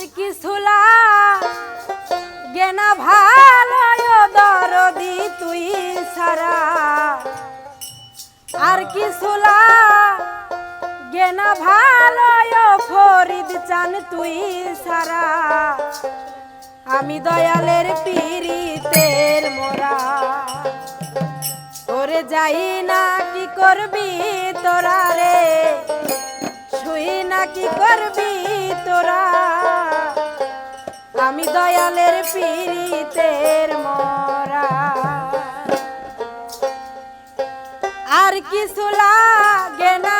আর সুলা গেনা ভালো দরদি তুই সারা আর কি সুলা গেনা ভালো ফরিদ চান তুই সারা আমি দয়ালের পিরিতের মোরা। ওরে যাই না কি করবি তোরা রে? শুই না কি করবি তোরা আমি দয়ালের পীড়িতের মরা। আর কিছু লাগে না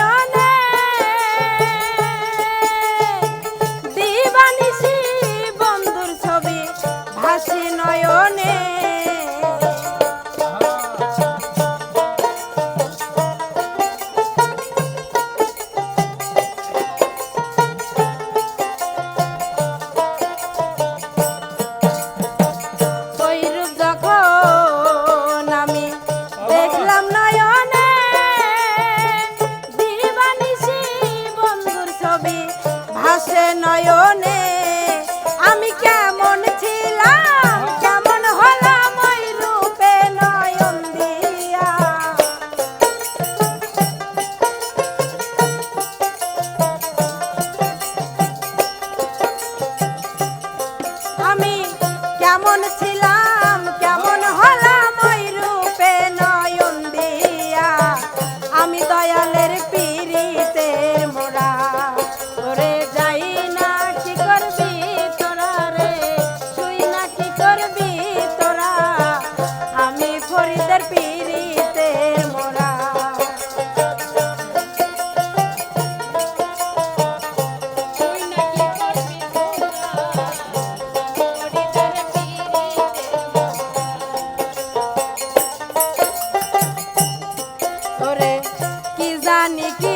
noyo কেমন ছিলাম, কেমন হলাম ওই রূপে নয়ন দিয়া। আমি দয়ালের পিরিতের মোরা ওরে যাই না, কি করবি তোরা রে? তুই না, কি করবি তোরা? আমি ফরিদের পিরিতের ওরে কি জানি কি